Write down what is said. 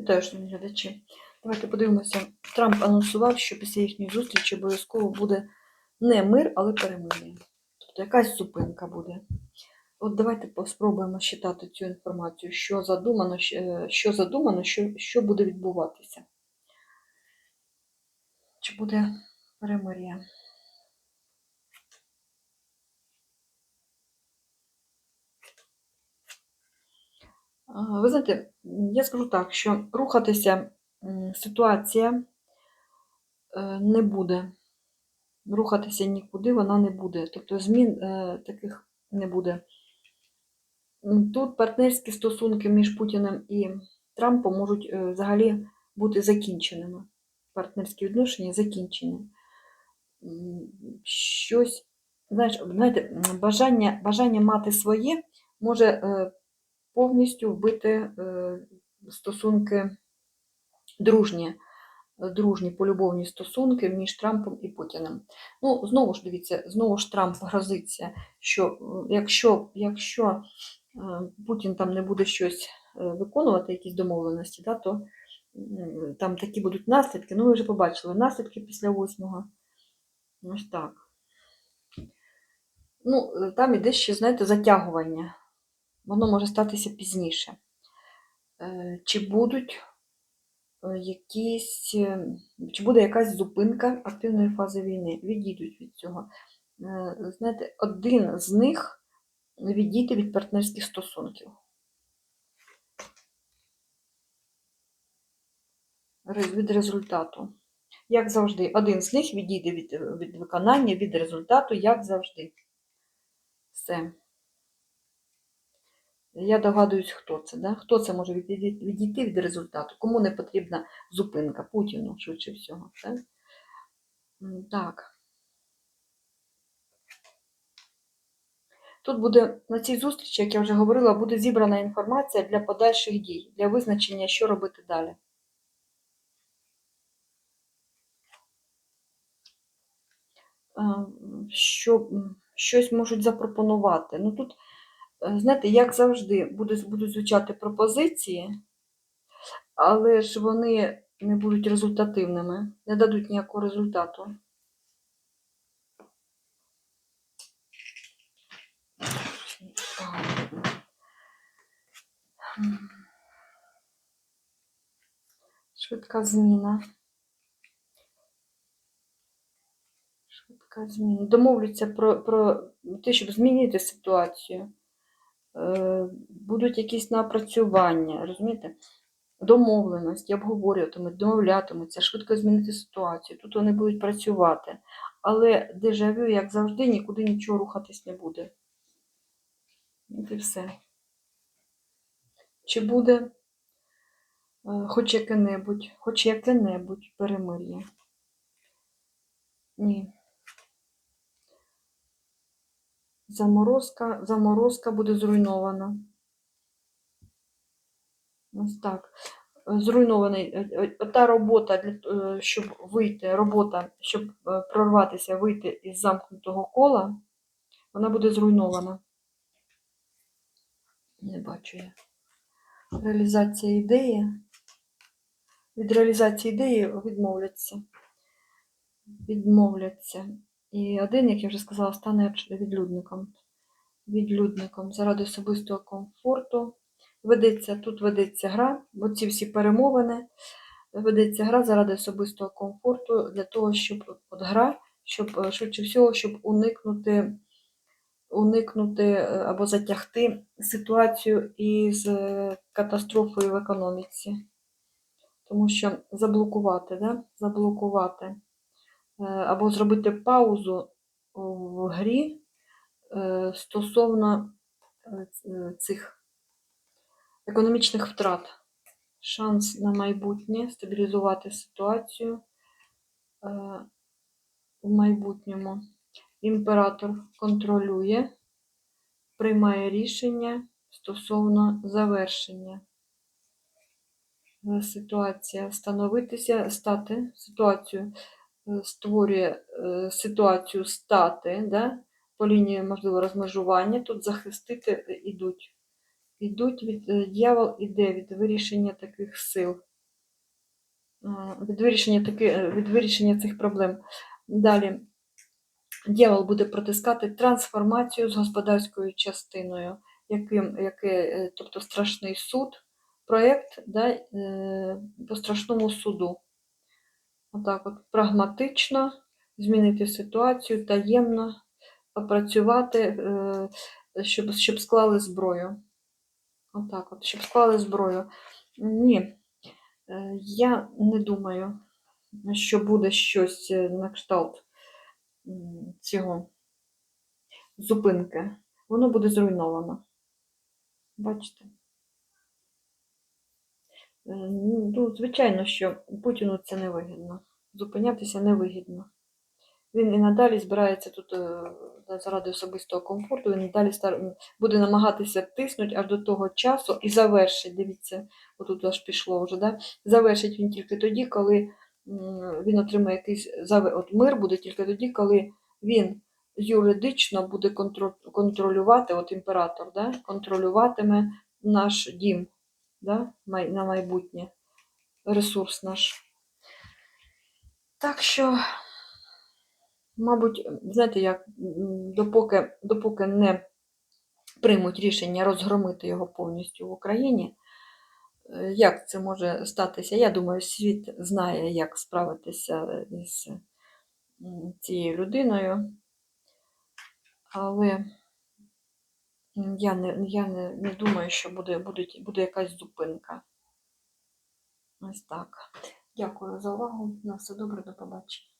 Вітаю, шановні глядачі. Давайте подивимося. Трамп анонсував, що після їхньої зустрічі обов'язково буде не мир, але перемир'я. Тобто якась зупинка буде. От давайте спробуємо считати цю інформацію, що задумано, що- що задумано, що, що буде відбуватися. Чи буде перемир'я? Ви знаєте, я скажу так, що рухатися ситуація е, не буде. Рухатися нікуди вона не буде. Тобто змін е, таких не буде. Тут партнерські стосунки між Путіним і Трампом можуть е, взагалі бути закінченими. Партнерські відношення закінчені. Щось, знаєш, знаєте, бажання, бажання мати своє може повністю вбити е, стосунки дружні, дружні полюбовні стосунки між Трампом і Путіним. Ну, знову ж дивіться, знову ж Трамп грозиться, що якщо, якщо е, Путін там не буде щось е, виконувати, якісь домовленості, да, то там такі будуть наслідки. Ну, ви вже побачили наслідки після 8-го. Ось так. Ну, там іде ще, знаєте, затягування. Воно може статися пізніше. Е, Чи будуть е, якісь, е, чи буде якась зупинка активної фази війни? Відійдуть від цього. Знаєте, один з них відійти від партнерських стосунків. Від результату. Як завжди, один з них відійде від, від виконання, від результату, як завжди. Все. Я догадуюсь, хто це. Да? Хто це може відійти, від результату? Кому не потрібна зупинка? Путіну, швидше всього. Так? Так. Тут буде на цій зустрічі, як я вже говорила, буде зібрана інформація для подальших дій, для визначення, що робити далі. Е, Що, щось можуть запропонувати. Ну тут Знаєте, як завжди, будуть, будуть звучати пропозиції, але ж вони не будуть результативними, не дадуть ніякого результату. Швидка зміна. Швидка зміна. Домовляться про, про те, щоб змінити ситуацію. Е, будуть якісь напрацювання, розумієте? Домовленості, обговорюватимуть, домовлятимуться, швидко змінити ситуацію. Тут вони будуть працювати. Але дежавю, як завжди, нікуди нічого рухатись не буде. От і все. Чи буде е, хоч яке-небудь, хоч яке-небудь перемир'я? Ні. Заморозка, заморозка буде зруйнована. Ось так. Зруйнований е, е, та робота, е, щоб вийти, робота, щоб прорватися, вийти із замкнутого кола, вона буде зруйнована. Не бачу я. Реалізація ідеї. Від реалізації ідеї відмовляться. Відмовляться. І один, як я вже сказала, стане відлюдником. Відлюдником заради особистого комфорту. Ведеться, тут ведеться гра, оці всі перемовини. Ведеться гра заради особистого комфорту, для того, щоб от гра, щоб е, швидше всього, щоб уникнути, уникнути е, або затягти ситуацію із е, катастрофою в економіці. Тому що заблокувати, да? заблокувати або зробити паузу в грі е, стосовно е, е, цих економічних втрат. Шанс на майбутнє стабілізувати ситуацію е, в майбутньому. Імператор контролює, приймає рішення стосовно завершення. Е, Ситуація встановитися, стати ситуацію, е, створює е, ситуацію стати, да, по лінії можливо розмежування. Тут захистити е, ідуть Йдуть від е, дьявол іде від вирішення таких сил. Е, Від вирішення, таки, е, від вирішення цих проблем. Далі. Дьявол буде протискати трансформацію з господарською частиною, яким, яке, е, тобто страшний суд, проєкт да, е, по страшному суду. Отак от прагматично змінити ситуацію, таємно попрацювати, е, щоб, щоб склали зброю. Отак от, щоб склали зброю. Ні, е, я не думаю, що буде щось е, на кшталт цього зупинки. Воно буде зруйновано. Бачите? Е, Ну, звичайно, що Путіну це не вигідно. Зупинятися не вигідно. Він і надалі збирається тут е, заради особистого комфорту, він і далі стар- буде намагатися тиснути аж до того часу і завершить. Дивіться, отут аж пішло вже, да? завершить він тільки тоді, коли він отримає якийсь от мир буде тільки тоді, коли він юридично буде контролювати, от імператор, да? контролюватиме наш дім да? на майбутнє, ресурс наш. Так що, мабуть, знаєте, як допоки, допоки не приймуть рішення розгромити його повністю в Україні, е, як це може статися? Я думаю, світ знає, як справитися із цією людиною. Але я не, я не, не думаю, що буде, буде, буде якась зупинка. Ось так. Дякую за увагу. На все добре, до побачення.